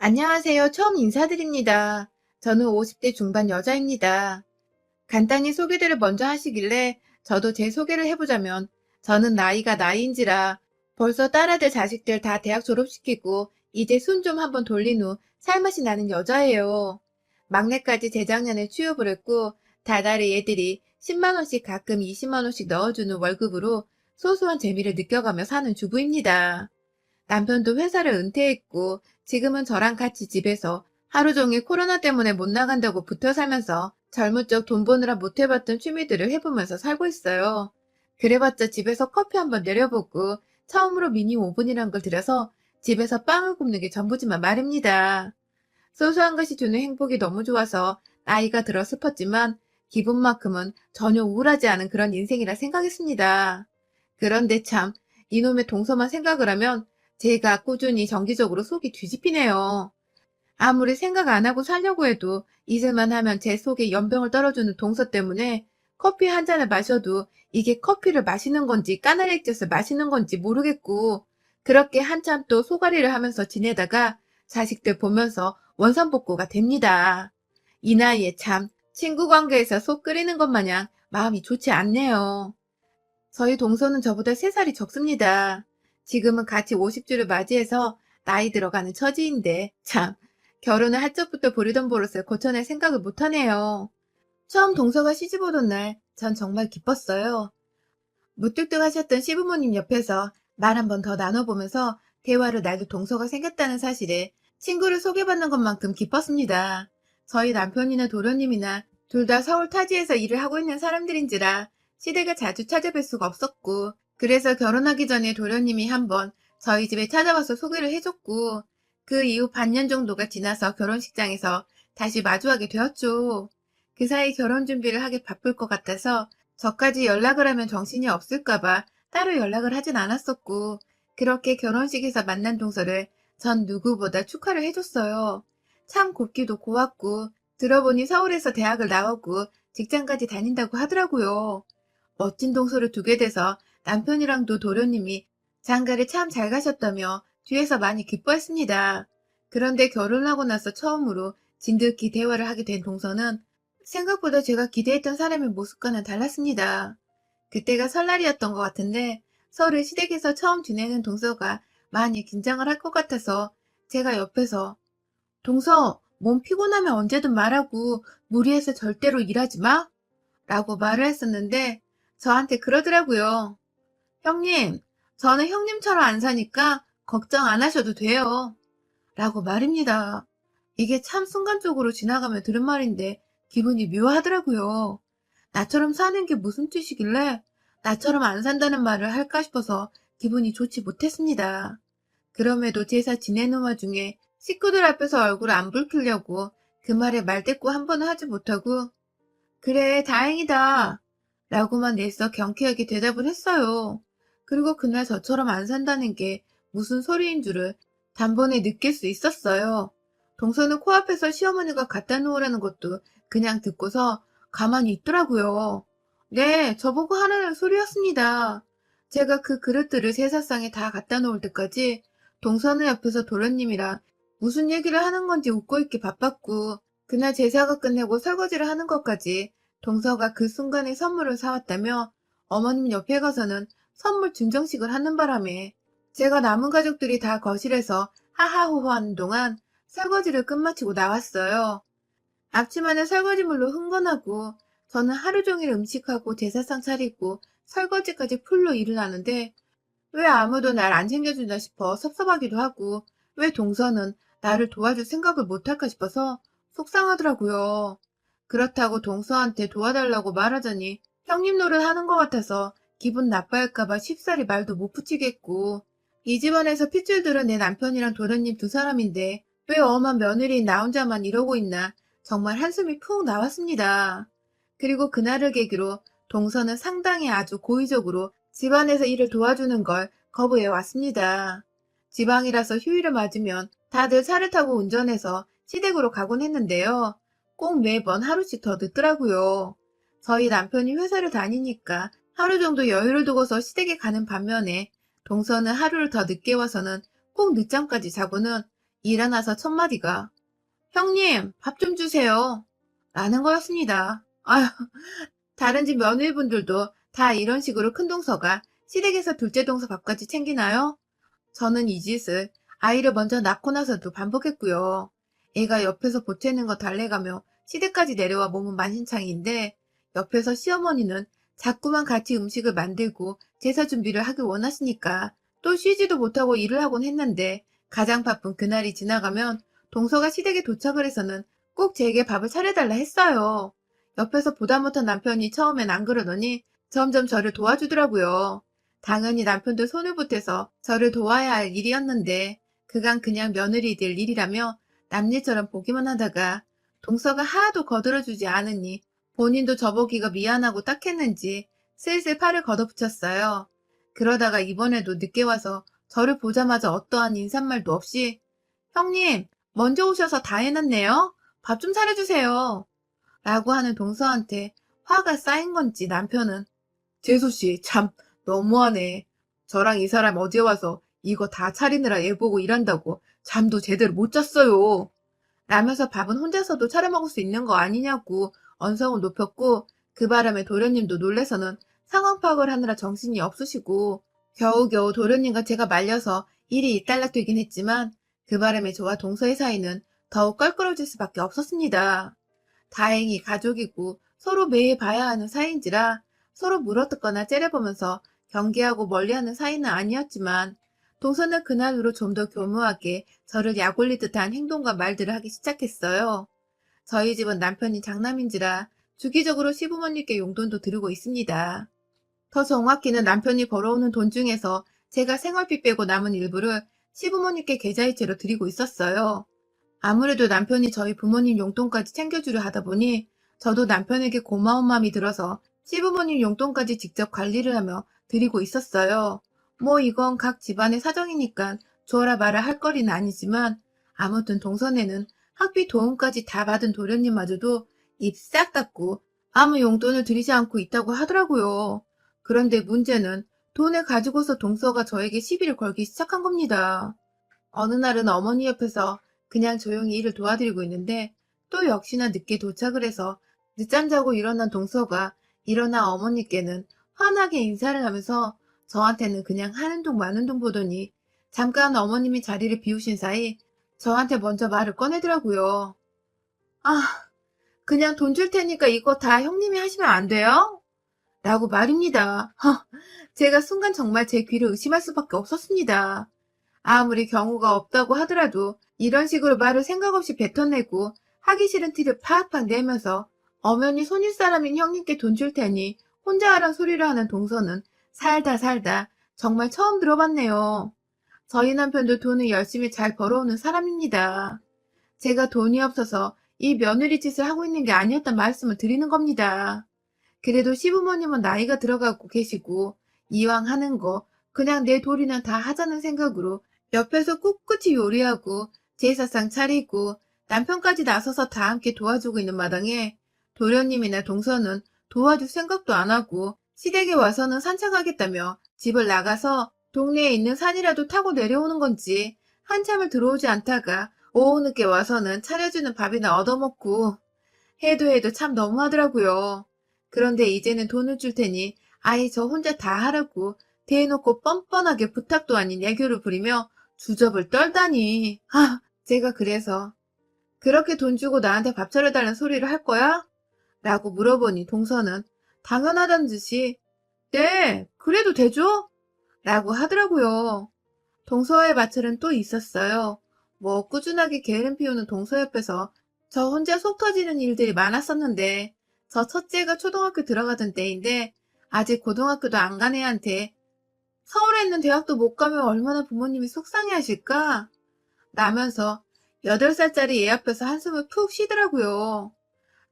안녕하세요. 처음 인사드립니다. 저는 50대 중반 여자입니다. 간단히 소개들을 먼저 하시길래 저도 제 소개를 해보자면 저는 나이가 나이인지라 벌써 딸아들 자식들 다 대학 졸업시키고 이제 순 좀 한번 돌린 후 살맛이 나는 여자예요. 막내까지 재작년에 취업을 했고 다달이 애들이 10만원씩 가끔 20만원씩 넣어주는 월급으로 소소한 재미를 느껴가며 사는 주부입니다. 남편도 회사를 은퇴했고 지금은 저랑 같이 집에서 하루 종일 코로나 때문에 못 나간다고 붙어 살면서 젊은 적 돈 버느라 못 해봤던 취미들을 해보면서 살고 있어요. 그래봤자 집에서 커피 한번 내려보고 처음으로 미니 오븐이란 걸 들여서 집에서 빵을 굽는 게 전부지만 말입니다. 소소한 것이 주는 행복이 너무 좋아서 나이가 들어 슬펐지만 기분만큼은 전혀 우울하지 않은 그런 인생이라 생각했습니다. 그런데 참 이놈의 동서만 생각을 하면 제가 꾸준히 정기적으로 속이 뒤집히네요. 아무리 생각 안 하고 살려고 해도 잊을만 하면 제 속에 연병을 떨어주는 동서 때문에 커피 한 잔을 마셔도 이게 커피를 마시는 건지 까나리 액젓을 마시는 건지 모르겠고 그렇게 한참 또 소가리를 하면서 지내다가 자식들 보면서 원산복구가 됩니다. 이 나이에 참 친구 관계에서 속 끓이는 것 마냥 마음이 좋지 않네요. 저희 동서는 저보다 3살이 적습니다. 지금은 같이 50주를 맞이해서 나이 들어가는 처지인데 참 결혼을 할 적부터 부리던 버릇을 고쳐낼 생각을 못하네요. 처음 동서가 시집 오던 날 전 정말 기뻤어요. 무뚝뚝하셨던 시부모님 옆에서 말 한 번 더 나눠보면서 대화를 날도 동서가 생겼다는 사실에 친구를 소개받는 것만큼 기뻤습니다. 저희 남편이나 도련님이나 둘 다 서울 타지에서 일을 하고 있는 사람들인지라 시댁을 자주 찾아뵐 수가 없었고 그래서 결혼하기 전에 도련님이 한번 저희 집에 찾아와서 소개를 해줬고 그 이후 반년 정도가 지나서 결혼식장에서 다시 마주하게 되었죠. 그 사이 결혼 준비를 하기 바쁠 것 같아서 저까지 연락을 하면 정신이 없을까봐 따로 연락을 하진 않았었고 그렇게 결혼식에서 만난 동서를 전 누구보다 축하를 해줬어요. 참 곱기도 고왔고 들어보니 서울에서 대학을 나오고 직장까지 다닌다고 하더라고요. 멋진 동서를 두게 돼서 남편이랑도 도련님이 장가를 참 잘 가셨다며 뒤에서 많이 기뻐했습니다. 그런데 결혼하고 나서 처음으로 진득히 대화를 하게 된 동서는 생각보다 제가 기대했던 사람의 모습과는 달랐습니다. 그때가 설날이었던 것 같은데 서울의 시댁에서 처음 지내는 동서가 많이 긴장을 할 것 같아서 제가 옆에서 동서 몸 피곤하면 언제든 말하고 무리해서 절대로 일하지 마 라고 말을 했었는데 저한테 그러더라고요. 형님, 저는 형님처럼 안 사니까 걱정 안 하셔도 돼요. 라고 말입니다. 이게 참 순간적으로 지나가며 들은 말인데 기분이 묘하더라고요. 나처럼 사는 게 무슨 뜻이길래 나처럼 안 산다는 말을 할까 싶어서 기분이 좋지 못했습니다. 그럼에도 제사 지내는 와중에 식구들 앞에서 얼굴 안 붉히려고 그 말에 말대꾸 한 번은 하지 못하고 그래 다행이다 라고만 내서 경쾌하게 대답을 했어요. 그리고 그날 저처럼 안 산다는 게 무슨 소리인 줄을 단번에 느낄 수 있었어요. 동서는 코앞에서 시어머니가 갖다 놓으라는 것도 그냥 듣고서 가만히 있더라고요. 네, 저보고 하라는 소리였습니다. 제가 그 그릇들을 세사상에 다 갖다 놓을 때까지 동서는 옆에서 도련님이랑 무슨 얘기를 하는 건지 웃고 있기 바빴고 그날 제사가 끝내고 설거지를 하는 것까지 동서가 그 순간에 선물을 사왔다며 어머님 옆에 가서는 선물 증정식을 하는 바람에 제가 남은 가족들이 다 거실에서 하하호호 하는 동안 설거지를 끝마치고 나왔어요. 앞치마는 설거지물로 흥건하고 저는 하루 종일 음식하고 제사상 차리고 설거지까지 풀로 일을 하는데 왜 아무도 날 안 챙겨준다 싶어 섭섭하기도 하고 왜 동서는 나를 도와줄 생각을 못할까 싶어서 속상하더라고요. 그렇다고 동서한테 도와달라고 말하자니 형님 노릇 하는 것 같아서 기분 나빠할까봐 쉽사리 말도 못 붙이겠고 이 집안에서 핏줄 들은 내 남편이랑 도련님 두 사람인데 왜 엄한 며느리인 나 혼자만 이러고 있나 정말 한숨이 푹 나왔습니다. 그리고 그날을 계기로 동서는 상당히 아주 고의적으로 집안에서 일을 도와주는 걸 거부해 왔습니다. 지방이라서 휴일을 맞으면 다들 차를 타고 운전해서 시댁으로 가곤 했는데요. 꼭 매번 하루씩 더 늦더라고요. 저희 남편이 회사를 다니니까 하루 정도 여유를 두고서 시댁에 가는 반면에 동서는 하루를 더 늦게 와서는 꼭 늦잠까지 자고는 일어나서 첫 마디가 형님, 밥 좀 주세요. 라는 거였습니다. 아휴, 다른 집 며느리분들도 다 이런 식으로 큰 동서가 시댁에서 둘째 동서 밥까지 챙기나요? 저는 이 짓을 아이를 먼저 낳고 나서도 반복했고요. 애가 옆에서 보채는 거 달래가며 시댁까지 내려와 몸은 만신창이인데 옆에서 시어머니는 자꾸만 같이 음식을 만들고 제사 준비를 하길 원하시니까 또 쉬지도 못하고 일을 하곤 했는데 가장 바쁜 그날이 지나가면 동서가 시댁에 도착을 해서는 꼭 제게 밥을 차려달라 했어요. 옆에서 보다 못한 남편이 처음엔 안 그러더니 점점 저를 도와주더라고요. 당연히 남편도 손을 보태서 저를 도와야 할 일이었는데 그간 그냥 며느리들 일이라며 남일처럼 보기만 하다가 동서가 하나도 거들어주지 않으니 본인도 저보기가 미안하고 딱했는지 슬슬 팔을 걷어붙였어요. 그러다가 이번에도 늦게 와서 저를 보자마자 어떠한 인사말도 없이 형님 먼저 오셔서 다 해놨네요. 밥좀 차려주세요. 라고 하는 동서한테 화가 쌓인 건지 남편은 재수씨 참 너무하네. 저랑 이 사람 어제 와서 이거 다 차리느라 애 보고 일한다고 잠도 제대로 못 잤어요. 라면서 밥은 혼자서도 차려 먹을 수 있는 거 아니냐고 언성을 높였고 그 바람에 도련님도 놀래서는 상황 파악을 하느라 정신이 없으시고 겨우겨우 도련님과 제가 말려서 일이 일단락되긴 했지만 그 바람에 저와 동서의 사이는 더욱 껄끄러질 수밖에 없었습니다. 다행히 가족이고 서로 매일 봐야 하는 사이인지라 서로 물어뜯거나 째려보면서 경계하고 멀리하는 사이는 아니었지만 동서는 그날으로 좀 더 교묘하게 저를 약올릴 듯한 행동과 말들을 하기 시작했어요. 저희 집은 남편이 장남인지라 주기적으로 시부모님께 용돈도 드리고 있습니다. 더 정확히는 남편이 벌어오는 돈 중에서 제가 생활비 빼고 남은 일부를 시부모님께 계좌이체로 드리고 있었어요. 아무래도 남편이 저희 부모님 용돈까지 챙겨주려 하다 보니 저도 남편에게 고마운 마음이 들어서 시부모님 용돈까지 직접 관리를 하며 드리고 있었어요. 뭐 이건 각 집안의 사정이니까 줘라 마라 할 거리는 아니지만 아무튼 동선에는 학비 도움까지 다 받은 도련님마저도 입 싹 닫고 아무 용돈을 드리지 않고 있다고 하더라고요. 그런데 문제는 돈을 가지고서 동서가 저에게 시비를 걸기 시작한 겁니다. 어느 날은 어머니 옆에서 그냥 조용히 일을 도와드리고 있는데 또 역시나 늦게 도착을 해서 늦잠 자고 일어난 동서가 일어나 어머니께는 환하게 인사를 하면서 저한테는 그냥 하는 동 마는 동 보더니 잠깐 어머님이 자리를 비우신 사이 저한테 먼저 말을 꺼내더라고요. 아, 그냥 돈 줄 테니까 이거 다 형님이 하시면 안 돼요? 라고 말입니다. 허, 제가 순간 정말 제 귀를 의심할 수밖에 없었습니다. 아무리 경우가 없다고 하더라도 이런 식으로 말을 생각 없이 뱉어내고 하기 싫은 티를 팍팍 내면서 엄연히 손윗 사람인 형님께 돈 줄 테니 혼자 하란 소리를 하는 동서는 살다 살다 정말 처음 들어봤네요. 저희 남편도 돈을 열심히 잘 벌어오는 사람입니다. 제가 돈이 없어서 이 며느리 짓을 하고 있는 게 아니었단 말씀을 드리는 겁니다. 그래도 시부모님은 나이가 들어가고 계시고 이왕 하는 거 그냥 내 도리는 다 하자는 생각으로 옆에서 꿋꿋이 요리하고 제사상 차리고 남편까지 나서서 다 함께 도와주고 있는 마당에 도련님이나 동서는 도와줄 생각도 안 하고 시댁에 와서는 산책하겠다며 집을 나가서 동네에 있는 산이라도 타고 내려오는 건지 한참을 들어오지 않다가 오후 늦게 와서는 차려주는 밥이나 얻어먹고 해도 해도 참 너무하더라고요. 그런데 이제는 돈을 줄 테니 아예 저 혼자 다 하라고 대놓고 뻔뻔하게 부탁도 아닌 애교를 부리며 주접을 떨다니. 아, 제가 그래서 그렇게 돈 주고 나한테 밥 차려달라는 소리를 할 거야? 라고 물어보니 동서는 당연하다는 듯이 네, 그래도 되죠? 라고 하더라고요. 동서와의 마찰은 또 있었어요. 뭐 꾸준하게 게으름 피우는 동서 옆에서 저 혼자 속 터지는 일들이 많았었는데 저 첫째가 초등학교 들어가던 때인데 아직 고등학교도 안 간 애한테 서울에 있는 대학도 못 가면 얼마나 부모님이 속상해 하실까? 라면서 8살짜리 애 앞에서 한숨을 푹 쉬더라고요.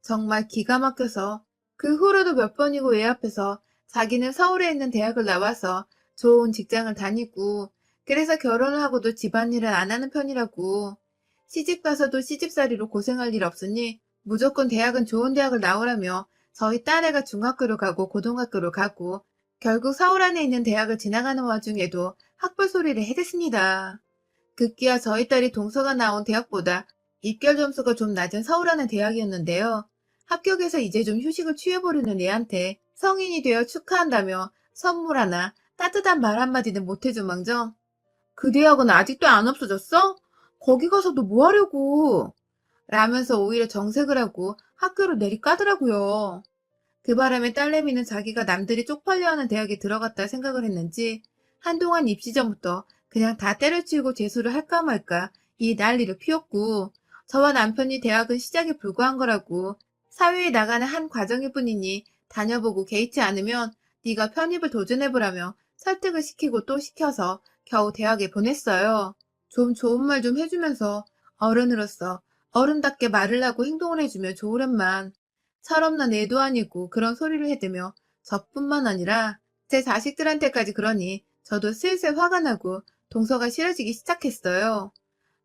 정말 기가 막혀서 그 후로도 몇 번이고 애 앞에서 자기는 서울에 있는 대학을 나와서 좋은 직장을 다니고 그래서 결혼을 하고도 집안일을 안 하는 편이라고 시집 가서도 시집살이로 고생할 일 없으니 무조건 대학은 좋은 대학을 나오라며 저희 딸애가 중학교로 가고 고등학교로 가고 결국 서울 안에 있는 대학을 지나가는 와중에도 학벌 소리를 해댔습니다. 급기야 저희 딸이 동서가 나온 대학보다 입결 점수가 좀 낮은 서울하는 대학이었는데요. 합격해서 이제 좀 휴식을 취해보려는 애한테 성인이 되어 축하한다며 선물 하나 따뜻한 말 한마디는 못해준 망정. 그 대학은 아직도 안 없어졌어? 거기 가서도 뭐 하려고? 라면서 오히려 정색을 하고 학교를 내리까더라고요. 그 바람에 딸내미는 자기가 남들이 쪽팔려하는 대학에 들어갔다 생각을 했는지 한동안 입시 전부터 그냥 다 때려치우고 재수를 할까 말까 이 난리를 피웠고 저와 남편이 대학은 시작에 불과한 거라고 사회에 나가는 한 과정일 뿐이니 다녀보고 개의치 않으면 네가 편입을 도전해보라며 설득을 시키고 또 시켜서 겨우 대학에 보냈어요. 좀 좋은 말 좀 해주면서 어른으로서 어른답게 말을 하고 행동을 해주면 좋으련만 철없는 애도 아니고 그런 소리를 해대며 저뿐만 아니라 제 자식들한테까지 그러니 저도 슬슬 화가 나고 동서가 싫어지기 시작했어요.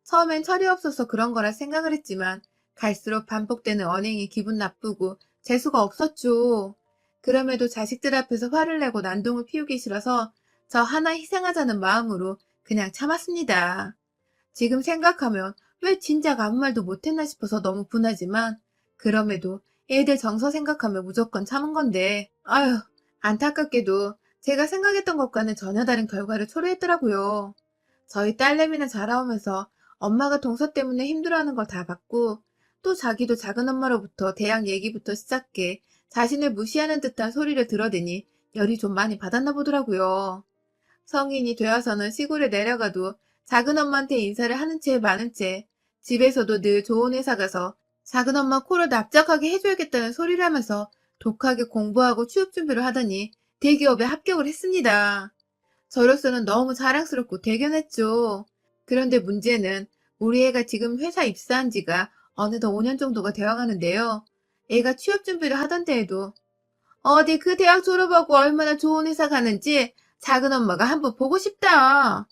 처음엔 철이 없어서 그런 거라 생각을 했지만 갈수록 반복되는 언행이 기분 나쁘고 재수가 없었죠. 그럼에도 자식들 앞에서 화를 내고 난동을 피우기 싫어서 저 하나 희생하자는 마음으로 그냥 참았습니다. 지금 생각하면 왜 진작 아무 말도 못했나 싶어서 너무 분하지만 그럼에도 애들 정서 생각하면 무조건 참은 건데 아휴 안타깝게도 제가 생각했던 것과는 전혀 다른 결과를 초래했더라고요. 저희 딸내미는 자라오면서 엄마가 동서 때문에 힘들어하는 걸 다 봤고 또 자기도 작은 엄마로부터 대학 얘기부터 시작해 자신을 무시하는 듯한 소리를 들어대니 열이 좀 많이 받았나 보더라고요. 성인이 되어서는 시골에 내려가도 작은 엄마한테 인사를 하는 채 많은 채 집에서도 늘 좋은 회사 가서 작은 엄마 코를 납작하게 해줘야겠다는 소리를 하면서 독하게 공부하고 취업 준비를 하더니 대기업에 합격을 했습니다. 저로서는 너무 자랑스럽고 대견했죠. 그런데 문제는 우리 애가 지금 회사 입사한 지가 어느덧 5년 정도가 되어가는데요. 애가 취업 준비를 하던 때에도 어디 그 대학 졸업하고 얼마나 좋은 회사 가는지 작은 엄마가 한번 보고 싶다.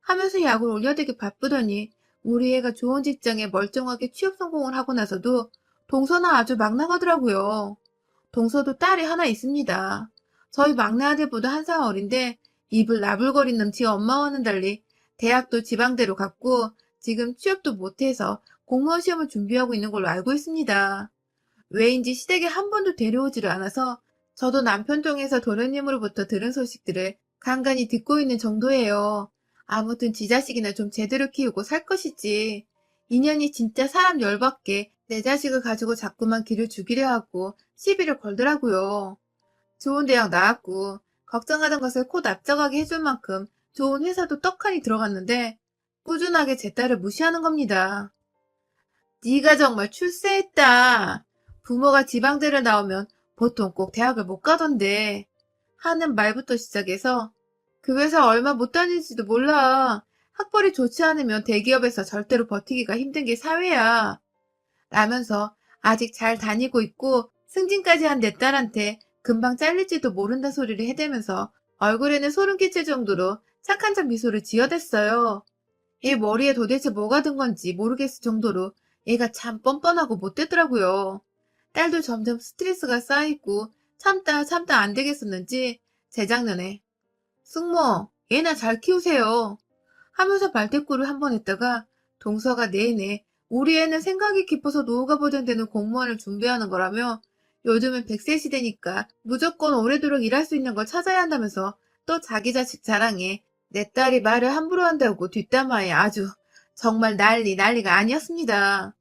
하면서 약을 올려대기 바쁘더니 우리 애가 좋은 직장에 멀쩡하게 취업 성공을 하고 나서도 동서나 아주 막 나가더라고요. 동서도 딸이 하나 있습니다. 저희 막내 아들보다 한 살 어린데 입을 나불거리는 지 엄마와는 달리 대학도 지방대로 갔고 지금 취업도 못해서 공무원 시험을 준비하고 있는 걸로 알고 있습니다. 왜인지 시댁에 한 번도 데려오지를 않아서 저도 남편 통해서 도련님으로부터 들은 소식들을 간간히 듣고 있는 정도예요. 아무튼 지 자식이나 좀 제대로 키우고 살 것이지. 인연이 진짜 사람 열받게 내 자식을 가지고 자꾸만 길을 죽이려 하고 시비를 걸더라고요. 좋은 대학 나왔고 걱정하던 것을 코 납작하게 해줄 만큼 좋은 회사도 떡하니 들어갔는데 꾸준하게 제 딸을 무시하는 겁니다. 네가 정말 출세했다. 부모가 지방대를 나오면 보통 꼭 대학을 못 가던데 하는 말부터 시작해서 그 회사 얼마 못 다닐지도 몰라. 학벌이 좋지 않으면 대기업에서 절대로 버티기가 힘든 게 사회야. 라면서 아직 잘 다니고 있고 승진까지 한 내 딸한테 금방 잘릴지도 모른다 소리를 해대면서 얼굴에는 소름 끼칠 정도로 착한 척 미소를 지어댔어요. 얘 머리에 도대체 뭐가 든 건지 모르겠을 정도로 얘가 참 뻔뻔하고 못되더라고요. 딸도 점점 스트레스가 쌓이고 참다 참다 안 되겠었는지 재작년에 승모 얘나 잘 키우세요. 하면서 말대꾸를 한 번 했다가 동서가 내내 우리 애는 생각이 깊어서 노후가 보장되는 공무원을 준비하는 거라며 요즘은 100세 시대니까 무조건 오래도록 일할 수 있는 걸 찾아야 한다면서 또 자기 자식 자랑에 내 딸이 말을 함부로 한다고 뒷담화에 아주 정말 난리 난리가 아니었습니다.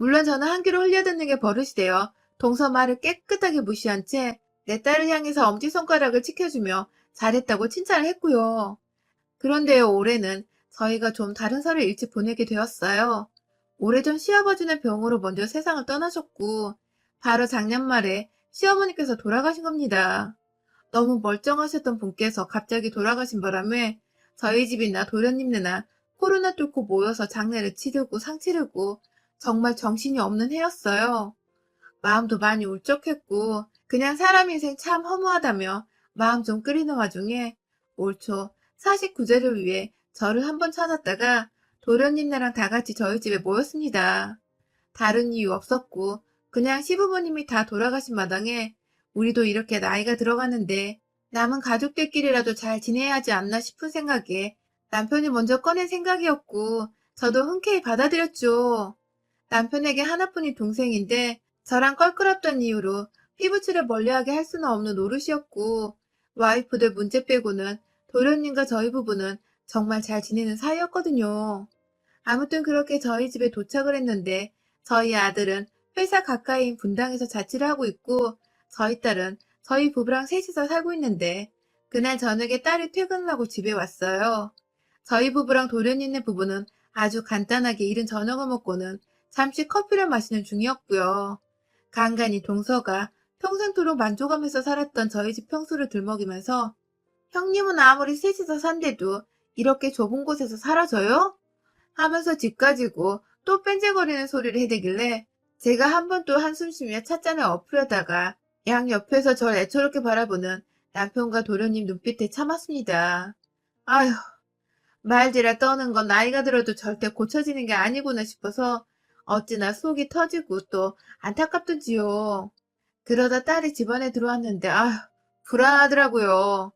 물론 저는 한 귀로 흘려듣는 게 버릇이 되어 동서 말을 깨끗하게 무시한 채 내 딸을 향해서 엄지손가락을 치켜주며 잘했다고 칭찬을 했고요. 그런데요, 올해는 저희가 좀 다른 설을 일찍 보내게 되었어요. 오래전 시아버지는 병으로 먼저 세상을 떠나셨고, 바로 작년 말에 시어머니께서 돌아가신 겁니다. 너무 멀쩡하셨던 분께서 갑자기 돌아가신 바람에 저희 집이나 도련님네나 코로나 뚫고 모여서 장례를 치르고 상 치르고 정말 정신이 없는 해였어요. 마음도 많이 울적했고 그냥 사람 인생 참 허무하다며 마음 좀 끓이는 와중에 올 초 49제를 위해 저를 한번 찾았다가 도련님네랑 다 같이 저희 집에 모였습니다. 다른 이유 없었고 그냥 시부모님이 다 돌아가신 마당에 우리도 이렇게 나이가 들어가는데 남은 가족들끼리라도 잘 지내야 하지 않나 싶은 생각에 남편이 먼저 꺼낸 생각이었고, 저도 흔쾌히 받아들였죠. 남편에게 하나뿐인 동생인데, 저랑 껄끄럽던 이유로 피부치를 멀리하게 할 수는 없는 노릇이었고, 와이프들 문제 빼고는 도련님과 저희 부부는 정말 잘 지내는 사이였거든요. 아무튼 그렇게 저희 집에 도착을 했는데, 저희 아들은 회사 가까이인 분당에서 자취를 하고 있고, 저희 딸은 저희 부부랑 셋이서 살고 있는데, 그날 저녁에 딸이 퇴근을 하고 집에 왔어요. 저희 부부랑 도련님네 부부는 아주 간단하게 이른 저녁을 먹고는 잠시 커피를 마시는 중이었고요. 간간히 동서가 평생토록 만족하면서 살았던 저희 집 평수를 들먹이면서 형님은 아무리 셋이서 산데도 이렇게 좁은 곳에서 살아줘요? 하면서 집 가지고 또 뺀질거리는 소리를 해대길래 제가 한 번 또 한숨 쉬며 찻잔을 엎으려다가 양 옆에서 절 애처롭게 바라보는 남편과 도련님 눈빛에 참았습니다. 아휴, 말지라 떠는 건 나이가 들어도 절대 고쳐지는 게 아니구나 싶어서 어찌나 속이 터지고 또 안타깝던지요. 그러다 딸이 집안에 들어왔는데 아휴, 불안하더라고요.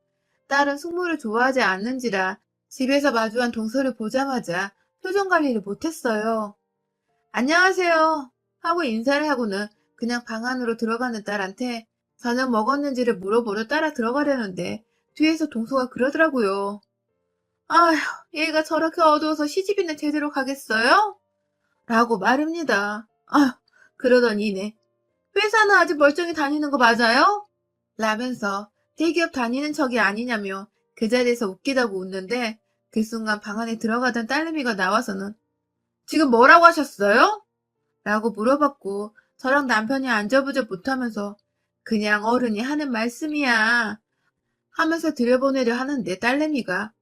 딸은 숙모를 좋아하지 않는지라 집에서 마주한 동서를 보자마자 표정 관리를 못했어요. 안녕하세요. 하고 인사를 하고는 그냥 방 안으로 들어가는 딸한테 저녁 먹었는지를 물어보러 따라 들어가려는데 뒤에서 동서가 그러더라고요. 아휴, 얘가 저렇게 어두워서 시집이나 제대로 가겠어요? 라고 말입니다. 아휴, 그러던 이내 회사는 아직 멀쩡히 다니는 거 맞아요? 라면서 대기업 다니는 척이 아니냐며 그 자리에서 웃기다고 웃는데 그 순간 방 안에 들어가던 딸내미가 나와서는 지금 뭐라고 하셨어요? 라고 물어봤고 저랑 남편이 안절부절 못하면서 그냥 어른이 하는 말씀이야 하면서 들여보내려 하는데 딸내미가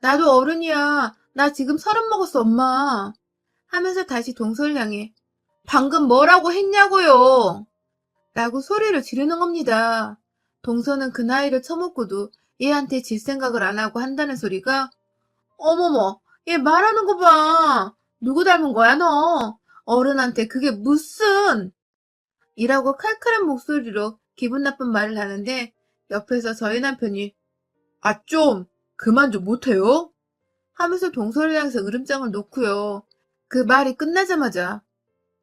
나도 어른이야 나 지금 서른 먹었어 엄마 하면서 다시 동서를 향해 방금 뭐라고 했냐고요 라고 소리를 지르는 겁니다. 동서는 그 나이를 처먹고도 얘한테 질 생각을 안 하고 한다는 소리가 어머머 얘 말하는 거 봐. 누구 닮은 거야 너. 어른한테 그게 무슨 이라고 칼칼한 목소리로 기분 나쁜 말을 하는데 옆에서 저희 남편이 아 좀 그만 좀 못해요? 하면서 동서를 향해서 으름장을 놓고요. 그 말이 끝나자마자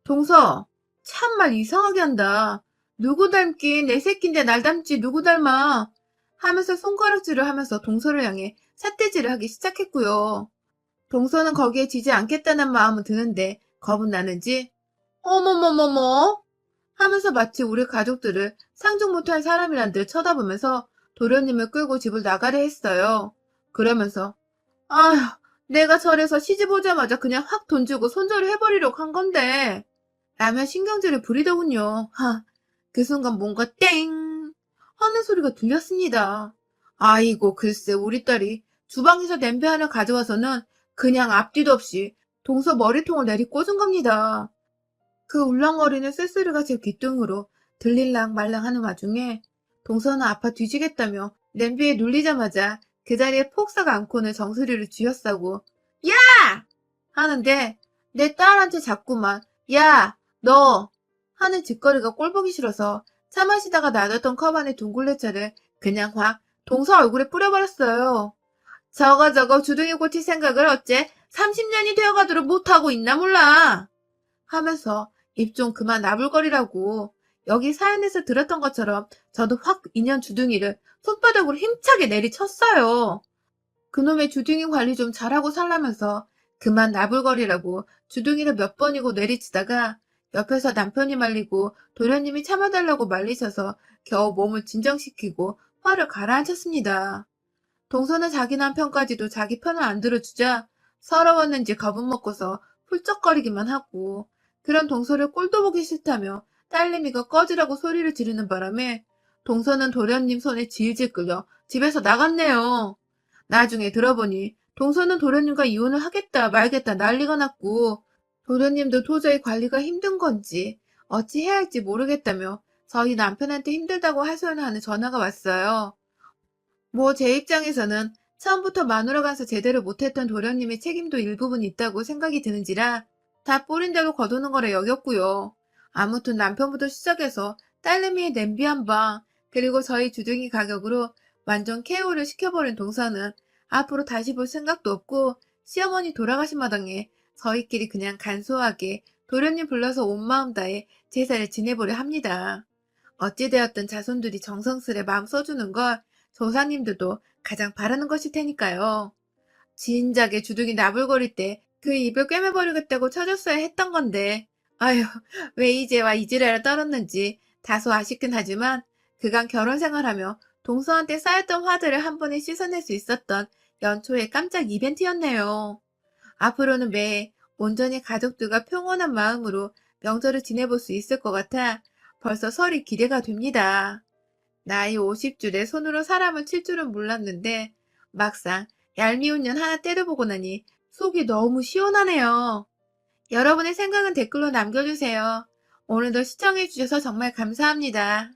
동서 참말 이상하게 한다. 누구 닮긴 내 새끼인데 날 닮지 누구 닮아 하면서 손가락질을 하면서 동서를 향해 삿대질을 하기 시작했고요. 동서는 거기에 지지 않겠다는 마음은 드는데 겁은 나는지 어머머머머 하면서 마치 우리 가족들을 상종 못할 사람이란 듯 쳐다보면서 도련님을 끌고 집을 나가려 했어요. 그러면서 아휴 내가 절에서 시집 오자마자 그냥 확 돈 주고 손절을 해버리려고 한 건데 라며 신경질을 부리더군요. 하, 그 순간 뭔가 땡 하는 소리가 들렸습니다. 아이고 글쎄 우리 딸이 주방에서 냄비 하나 가져와서는 그냥 앞뒤도 없이 동서 머리통을 내리 꽂은 겁니다. 그 울렁거리는 쇳소리가 제 귀뚱으로 들릴랑 말랑 하는 와중에 동서는 아파 뒤지겠다며 냄비에 눌리자마자 그 자리에 폭삭 안고는 정수리를 쥐어싸고 야! 하는데 내 딸한테 자꾸만 야! 너! 하는 짓거리가 꼴보기 싫어서 차 마시다가 놔뒀던 컵 안에 둥글레차를 그냥 확 동서 얼굴에 뿌려버렸어요. 저거 저거 주둥이 고칠 생각을 어째 30년이 되어가도록 못하고 있나 몰라. 하면서 입 좀 그만 나불거리라고 여기 사연에서 들었던 것처럼 저도 확 인연 주둥이를 손바닥으로 힘차게 내리쳤어요. 그놈의 주둥이 관리 좀 잘하고 살라면서 그만 나불거리라고 주둥이를 몇 번이고 내리치다가 옆에서 남편이 말리고 도련님이 참아달라고 말리셔서 겨우 몸을 진정시키고 화를 가라앉혔습니다. 동서는 자기 남편까지도 자기 편을 안 들어주자 서러웠는지 겁은 먹고서 훌쩍거리기만 하고 그런 동서를 꼴도 보기 싫다며 딸내미가 꺼지라고 소리를 지르는 바람에 동서는 도련님 손에 질질 끌려 집에서 나갔네요. 나중에 들어보니 동서는 도련님과 이혼을 하겠다 말겠다 난리가 났고 도련님도 도저히 관리가 힘든 건지 어찌 해야 할지 모르겠다며 저희 남편한테 힘들다고 하소연하는 전화가 왔어요. 뭐 제 입장에서는 처음부터 마누라 가서 제대로 못했던 도련님의 책임도 일부분 있다고 생각이 드는지라 다 뿌린 대로 거두는 거라 여겼고요. 아무튼 남편부터 시작해서 딸내미의 냄비 한 방, 그리고 저희 주둥이 가격으로 완전 KO를 시켜버린 동서는 앞으로 다시 볼 생각도 없고 시어머니 돌아가신 마당에 저희끼리 그냥 간소하게 도련님 불러서 온 마음 다해 제사를 지내보려 합니다. 어찌되었든 자손들이 정성스레 마음 써주는 걸 조상님들도 가장 바라는 것일 테니까요. 진작에 주둥이 나불거릴 때 그 입을 꿰매버리겠다고 쳐줬어야 했던 건데 아휴 왜 이제와 이지랄을 떨었는지 다소 아쉽긴 하지만 그간 결혼 생활하며 동서한테 쌓였던 화들을 한 번에 씻어낼 수 있었던 연초의 깜짝 이벤트였네요. 앞으로는 매해 온전히 가족들과 평온한 마음으로 명절을 지내볼 수 있을 것 같아 벌써 설이 기대가 됩니다. 나이 50줄에 손으로 사람을 칠 줄은 몰랐는데 막상 얄미운 년 하나 때려보고 나니 속이 너무 시원하네요. 여러분의 생각은 댓글로 남겨주세요. 오늘도 시청해주셔서 정말 감사합니다.